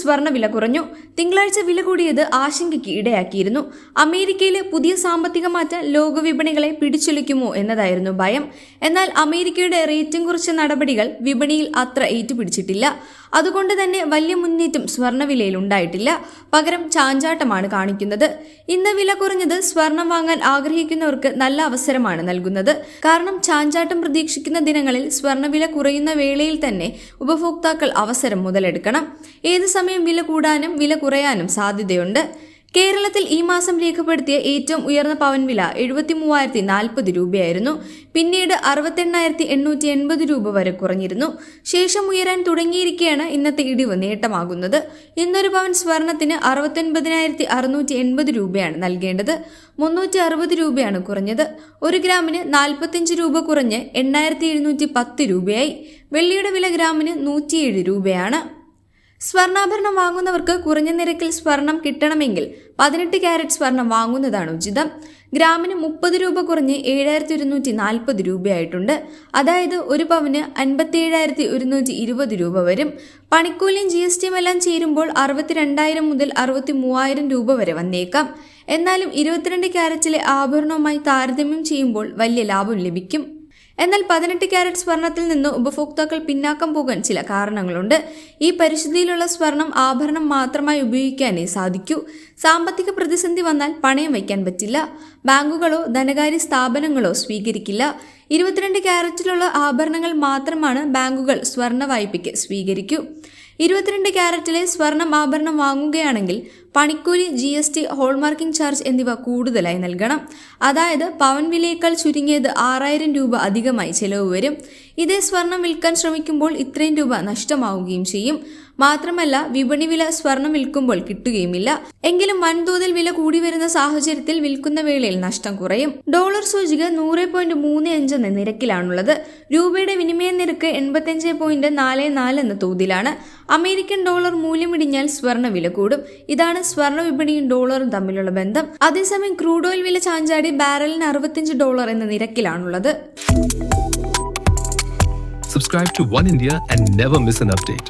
സ്വർണവില കുറഞ്ഞു. തിങ്കളാഴ്ച വില കൂടിയത് ആശങ്കയ്ക്ക് ഇടയാക്കിയിരുന്നു. അമേരിക്കയിലെ പുതിയ സാമ്പത്തിക മാറ്റം ലോകവിപണികളെ പിടിച്ചൊലിക്കുമോ എന്നതായിരുന്നു ഭയം. എന്നാൽ അമേരിക്കയുടെ റേറ്റിംഗ് കുറച്ച നടപടികൾ വിപണിയിൽ അത്ര ഏറ്റുപിടിച്ചിട്ടില്ല. അതുകൊണ്ട് തന്നെ വലിയ മുന്നേറ്റം സ്വർണവിലയിൽ ഉണ്ടായിട്ടില്ല. പകരം ചാഞ്ചാട്ടമാണ് കാണിക്കുന്നത്. ഇന്ന് വില കുറഞ്ഞത് സ്വർണം വാങ്ങാൻ ആഗ്രഹിക്കുന്നവർക്ക് നല്ല അവസരമാണ് നൽകുന്നത്. കാരണം ചാഞ്ചാട്ടം പ്രതീക്ഷിക്കുന്ന ദിനങ്ങളിൽ സ്വർണവില കുറയുന്ന വേളയിൽ തന്നെ ഉപഭോക്താക്കൾ അവസരം മുതലെടുക്കണം. ഏത് സമയം വില കൂടാനും വില കുറയാനും സാധ്യതയുണ്ട്. കേരളത്തിൽ ഈ മാസം രേഖപ്പെടുത്തിയ ഏറ്റവും ഉയർന്ന പവൻ വില എഴുപത്തി മൂവായിരത്തി നാൽപ്പത് രൂപയായിരുന്നു. പിന്നീട് അറുപത്തെണ്ണായിരത്തി എണ്ണൂറ്റി എൺപത് രൂപ വരെ കുറഞ്ഞിരുന്നു. ശേഷം ഉയരാൻ തുടങ്ങിയിരിക്കെയാണ് ഇന്നത്തെ ഇടിവ് നേട്ടമാകുന്നത്. ഇന്നൊരു പവൻ സ്വർണത്തിന് അറുപത്തൊൻപതിനായിരത്തി അറുന്നൂറ്റി എൺപത് രൂപയാണ് നൽകേണ്ടത്. മുന്നൂറ്റി അറുപത് രൂപയാണ് കുറഞ്ഞത്. ഒരു ഗ്രാമിന് നാൽപ്പത്തിയഞ്ച് രൂപ കുറഞ്ഞ് എണ്ണായിരത്തി എഴുന്നൂറ്റി പത്ത് രൂപയായി. വെള്ളിയുടെ വില ഗ്രാമിന് നൂറ്റിയേഴ് രൂപയാണ്. സ്വർണാഭരണം വാങ്ങുന്നവർക്ക് കുറഞ്ഞ നിരക്കിൽ സ്വർണം കിട്ടണമെങ്കിൽ പതിനെട്ട് ക്യാരറ്റ് സ്വർണം വാങ്ങുന്നതാണ് ഉചിതം. ഗ്രാമിന് മുപ്പത് രൂപ കുറഞ്ഞ് ഏഴായിരത്തി ഒരുന്നൂറ്റി നാൽപ്പത് രൂപയായിട്ടുണ്ട്. അതായത് ഒരു പവന് അൻപത്തി ഏഴായിരത്തി ഒരുന്നൂറ്റി ഇരുപത് രൂപ വരും. പണിക്കൂലിയും ജി എസ് ടിയും എല്ലാം ചേരുമ്പോൾ അറുപത്തിരണ്ടായിരം മുതൽ അറുപത്തി മൂവായിരം രൂപ വരെ വന്നേക്കാം. എന്നാലും ഇരുപത്തിരണ്ട് ക്യാരറ്റിലെ ആഭരണവുമായി താരതമ്യം ചെയ്യുമ്പോൾ വലിയ ലാഭം ലഭിക്കും. എന്നാൽ പതിനെട്ട് ക്യാരറ്റ് സ്വർണത്തിൽ നിന്ന് ഉപഭോക്താക്കൾ പിന്നാക്കം പോകാൻ ചില കാരണങ്ങളുണ്ട്. ഈ പരിശുദ്ധിയിലുള്ള സ്വർണം ആഭരണം മാത്രമായി ഉപയോഗിക്കാനേ സാധിക്കൂ. സാമ്പത്തിക പ്രതിസന്ധി വന്നാൽ പണയം വയ്ക്കാൻ പറ്റില്ല. ബാങ്കുകളോ ധനകാര്യ സ്ഥാപനങ്ങളോ സ്വീകരിക്കില്ല. ഇരുപത്തിരണ്ട് ക്യാരറ്റിലുള്ള ആഭരണങ്ങൾ മാത്രമാണ് ബാങ്കുകൾ സ്വർണ വായ്പയ്ക്ക് സ്വീകരിക്കൂ. ഇരുപത്തിരണ്ട് ക്യാരറ്റിലെ സ്വർണം ആഭരണം വാങ്ങുകയാണെങ്കിൽ പണിക്കൂലി G S T hallmarking charge എന്നിവ കൂടുതലായി നൽകണം. അതായത് പവൻ വിലയേക്കാൾ ചുരുങ്ങിയത് ആറായിരം രൂപ അധികമായി ചെലവ് വരും. ഇതേ സ്വർണം വിൽക്കാൻ ശ്രമിക്കുമ്പോൾ ഇത്രയും രൂപ നഷ്ടമാവുകയും ചെയ്യും. മാത്രമല്ല വിപണി വില സ്വർണം വിൽക്കുമ്പോൾ കിട്ടുകയുമില്ല. എങ്കിലും വൻതോതിൽ വില കൂടി വരുന്ന സാഹചര്യത്തിൽ വിൽക്കുന്ന വേളയിൽ നഷ്ടം കുറയും. ഡോളർ സൂചിക നൂറ് പോയിന്റ് മൂന്ന് അഞ്ച് എന്ന നിരക്കിലാണുള്ളത്. രൂപയുടെ വിനിമയ നിരക്ക് എൺപത്തിയഞ്ച് പോയിന്റ് നാല് നാല് എന്ന തോതിലാണ്. അമേരിക്കൻ ഡോളർ മൂല്യമിടിഞ്ഞാൽ സ്വർണ വില കൂടും. ഇതാണ് സ്വർണ വിപണിയും ഡോളറും തമ്മിലുള്ള ബന്ധം അതേസമയം ക്രൂഡ് ഓയിൽ വില ചാഞ്ചാടി ബാരലിന് അറുപത്തിയഞ്ച് ഡോളർ എന്ന നിരക്കിലാണുള്ളത് subscribe to Oneindia and never miss an update.